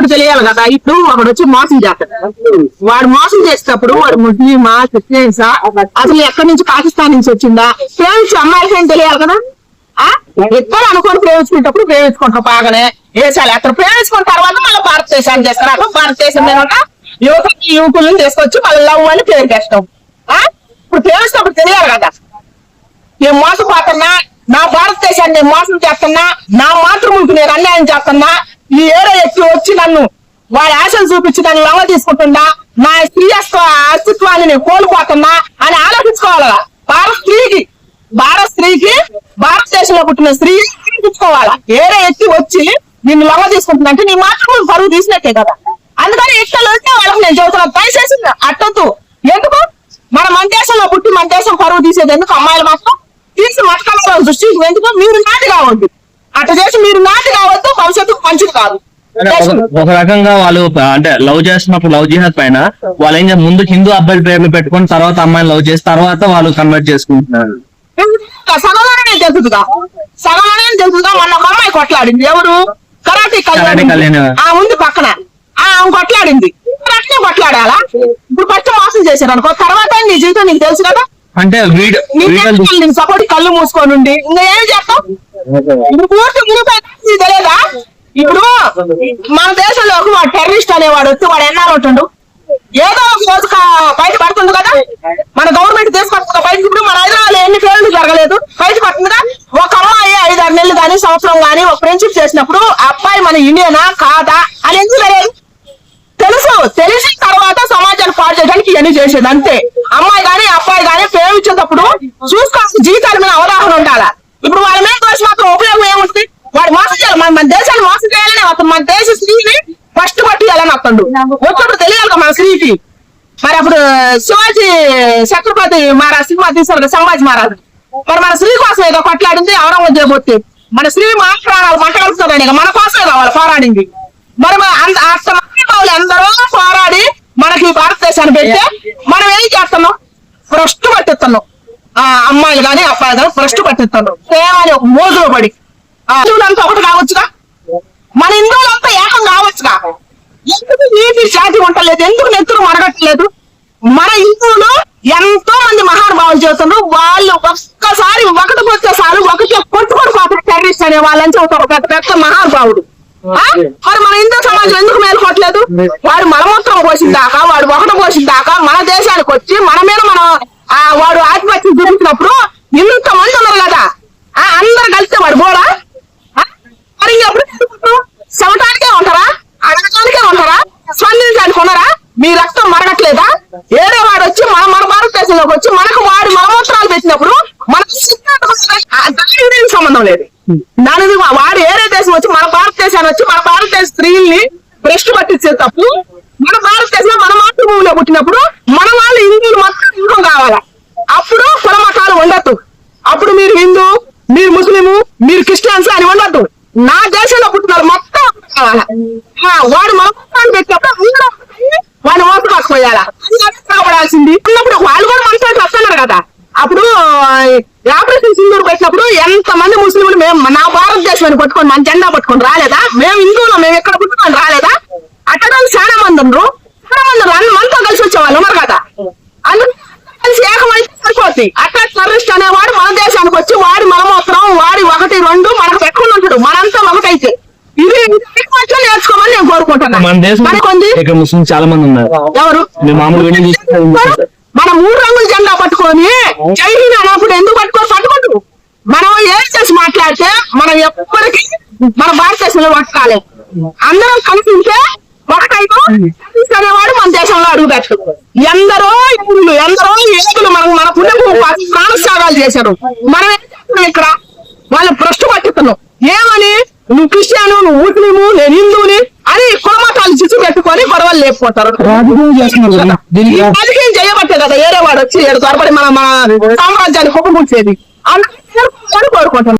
అప్పుడు తెలియాలి కదా ఇప్పుడు అక్కడ వచ్చి మోసం చేస్తాడు. వాడు మోసం చేసేటప్పుడు వాడు ముస్లిమా క్రిస్టియన్సా? అసలు ఎక్కడి నుంచి పాకిస్తాన్ నుంచి వచ్చిందా? ప్రేమించి అమ్మాయిలకి ఏం తెలియాలి కదా? ఆ? ఇద్దరు అనుకోని ప్రేమించుకునేటప్పుడు ప్రేమించుకుంటాం బాగానే. వేసాలి అతను ప్రేమించుకున్న తర్వాత మళ్ళీ భారతదేశాన్ని చేస్తారు. భారతదేశం మీద యువత యువకులను తీసుకొచ్చి మళ్ళీ లవ్ అని పేరు చేస్తాం ఆ? ఇప్పుడు ప్రేమిస్తున్నప్పుడు తెలియాలి కదా. నేను మోసపోతున్నా నా భారతదేశాన్ని మోసం చేస్తున్నా నా మాతృభూమికి నేను అన్యాయం చేస్తున్నా ఈ ఏడో వ్యక్తి వచ్చి నన్ను వాడి ఆశలు చూపించి నన్ను లవ తీసుకుంటున్నా నా స్త్రీ అస్తిత్వాన్ని నేను కోల్పోతున్నా అని ఆలోచించుకోవాలా? భారత స్త్రీకి భారత స్త్రీకి భారతదేశంలో పుట్టిన స్త్రీ ఆలోచించుకోవాలా? ఏడో ఎక్కి వచ్చి నిన్ను లవ తీసుకుంటున్నా అంటే నీ మాత్రం పరువు తీసినట్టే కదా. అందుకని ఇష్టం వస్తే వాళ్ళకి నేను చెబుతున్నాను దయచేసి అట్టొద్దు. ఎందుకు? మన మన దేశంలో పుట్టి మన దేశం పరువు తీసేది ఎందుకు? అమ్మాయిలు మాత్రం తీసి మటకాల దృష్టి ఎందుకు? మీరు నాటి కావద్దు అట్లా చేసి మీరు నాటి కావద్దు భవిష్యత్తుకు మంచిది కాదు. ఒక- రకంగా వాళ్ళు అంటే లవ్ చేస్తున్నప్పుడు లవ్ జిహాద్ పైన వాళ్ళు ఏం ముందు హిందూ అబ్బాయిల పేర్లు పెట్టుకొని తర్వాత అమ్మాయిని లవ్ చేసి తర్వాత వాళ్ళు కన్వర్ట్ చేసుకుంటున్నారు. సగంలోనే తెలుస్తుందిగా సగంలోనే తెలుస్తుందిగా మొన్న ఒక అమ్మాయి కొట్లాడింది. ఎవరు? కరాటే కళ్యాణ్. ఆ ఉంది పక్కన. ఆ కొట్లాడింది. అట్నే కొట్లాడాలా? ఇప్పుడు ఫస్ట్ మోసం చేశారు అనుకో తర్వాత నీ జీవితం నీకు తెలుసు కదా? అంటే సపోర్ట్ కళ్ళు మూసుకొని ఉండి. ఇంకా ఏం చేస్తాం ఇప్పుడు పూర్తి తెలియదా? ఇప్పుడు మన దేశంలో ఒక టెర్రరిస్ట్ అనేవాడు వచ్చి వాడు ఎన్ఆర్ ఉంటుండు ఏదో ఒక రోజు బయట పడుతుంది కదా? మన గవర్నమెంట్ తీసుకొస్తుంది బయట ఇప్పుడు మన హైదరాబాద్ ఎన్ని ఫెయిల్ జరగలేదు? బయట పడుతుందిగా ఒక అమ్మాయి ఐదు ఆరు నెలలు కానీ సంవత్సరం కానీ ఒక ఫ్రెండ్షిప్ చేసినప్పుడు అబ్బాయి మన ఇండియనా? కాదా? అని ఎందుకు తెలియదు? తెలుసు. తెలిసిన తర్వాత సమాజాన్ని పాడు చేయడానికి ఇవన్నీ చేసేది అంతే. అమ్మాయి కానీ అబ్బాయి కానీ ప్రేమించేటప్పుడు చూసుకోవాల్సిన జీవితాల మీద అవగాహన ఉండాలా? ఇప్పుడు వాళ్ళ మీద దోషి మాత్రం ఉపయోగం ఏముంటుంది వాడు మోసం చేయాలి మన దేశాన్ని మోసం చేయాలని అతను మన దేశ స్త్రీని ఫస్ట్ పట్టియాలని అతడు వచ్చినప్పుడు తెలియాలి కదా మన స్త్రీకి. మరి అప్పుడు శివాజీ ఛత్రపతి మహారాజ్ సినిమా తీశారు సంభాజీ మహారాజ్. మరి మన స్త్రీ కోసం ఏదో కొట్లాడింది ఔరంగజేబు వచ్చి మన స్త్రీ మన ప్రాణాలు మంట కలుపుతుందని మన కోసమే కావాలి పోరాడింది. మరి అంత- మహానుభావులు మంది అందరూ పోరాడి మనకి భారతదేశాన్ని పెడితే మనం ఏం చేస్తున్నాం? భ్రష్టు పట్టిస్తున్నాం. ఆ అమ్మాయిలు కానీ అబ్బాయిలు కానీ భ్రష్టు పట్టిస్తున్నాం. కేవలం ఒక మోజులో పడి హిందువులంతా ఒకటి కావచ్చుగా? మన హిందువులంతా ఏకం కావచ్చుగా? ఎందుకు నీటి జాతి ఉండలేదు? ఎందుకు నెత్తురు మరగట్లేదు? మన హిందువులు ఎంతో మంది మహానుభావులు చేస్తున్నారు. వాళ్ళు ఒక్కసారి ఒకటి సార్లు ఒకటి కొట్టుకొని పోతారు టెర్రరిస్ట్ అనే వాళ్ళని చెబుతారు పెద్ద పెద్ద మహానుభావుడు? మరి మన హిందూ సమాజం ఎందుకు మేలుకోవట్లేదు? వాడు మలమూత్రం పోసిన దాకా వాడు ఒకటి పోసిన దాకా మన దేశానికి వచ్చి మన మీద మనం ఆ వాడు ఆధిపత్యం చూపించినప్పుడు ఇంత మంది ఉన్నారు కదా? ఆ అందరు కలిస్తే వాడు పోరా ఏదో వాడు వచ్చి మన మన భారతదేశంలోకి వచ్చి మనకు వాడి మలమూత్రాలు పెట్టినప్పుడు దానికి దీనికి సంబంధం లేదు. దానికి వాడు ఏరే దేశం వచ్చి మన భారతదేశాన్ని వచ్చి మన భారతదేశ స్త్రీల్ని భ్రష్టు పట్టించే తప్పు మన భారతదేశంలో మన మాతృభూమిలో పుట్టినప్పుడు మన వాళ్ళు హిందువులు మొత్తం హిందూ కావాలా? అప్పుడు కుల మతాలు ఉండద్దు అప్పుడు మీరు హిందూ మీరు ముస్లిము మీరు క్రిస్టియన్స్ అని ఉండద్దు నా దేశంలో పుట్టిన వాళ్ళు మొత్తం కావాలా? వాడు మన పెట్టినప్పుడు వాడిని మోసపోయాలా కాపాడాల్సింది. ఉన్నప్పుడు వాళ్ళు కూడా మనతో వస్తున్నారు కదా. అప్పుడు ఆపరేషన్ సింధూర్ వచ్చినప్పుడు ఎంత మంది ముస్లింలు మేము నా భారతదేశాన్ని పట్టుకొని మన జెండా పట్టుకొని రాలేదా? మేము హిందువులు మేము ఎక్కడ పుట్టుకొని రాలేదా? అక్కడ చాలా మంది ఉన్నారు. చాలా మంది ఉన్నారు. మనతో కలిసి వచ్చేవాళ్ళు ఉన్నారు కదా. అందరూ కలిసి ఏకమైతే సరిపోద్ది. అక్కడ టెర్రరిస్ట్ అనేవాడు మన దేశానికి వచ్చి వాడి మలమూత్రం వాడి ఒకటి రెండు మనకు పెట్టుకుని ఉంటాడు. మన నేర్చుకోమని నేను కోరుకుంటున్నాను మన దేశం మనకు ఉంది ఇక్కడ ముస్లిం చాలా మంది ఉన్నారు. ఎవరు? మేము మామూలు మన మూడు రంగుల జెండా పట్టుకొని హింద్ అన్నప్పుడు ఎందుకు పట్టుకొని పట్టుకోదు మనం ఏం చేసి మాట్లాడితే మనం ఎప్పటికీ మన భారతదేశంలో పట్టుకోవాలి. అందరం కలిసి ఉంటే అనేవాడు మన దేశంలో అడుగు పెట్టడు. ఎందరో హిందువులు ఎందరో ఏడుగులు మనం మన పుణ్యభూమి ప్రాణత్యాగాలు చేశారు. మనం ఇక్కడ? వాళ్ళని భ్రష్టు పట్టిస్తున్నాం. ఏమని? నువ్వు క్రిస్టియను నువ్వు ముస్లిము నేను హిందువుని. అని కులమతాలు చిచ్చు పెట్టుకొని గొడవలు లేకపోతారు రాజకీయం చేస్తున్నారు కదా దీనికి రాజకీయం చేయబట్టే కదా ఏరే వాడు వచ్చి ఏడు త్వరపడి మన మన సామ్రాజ్యాన్ని కుప్పముచ్చేది అందుకని కోరుకుంటున్నాను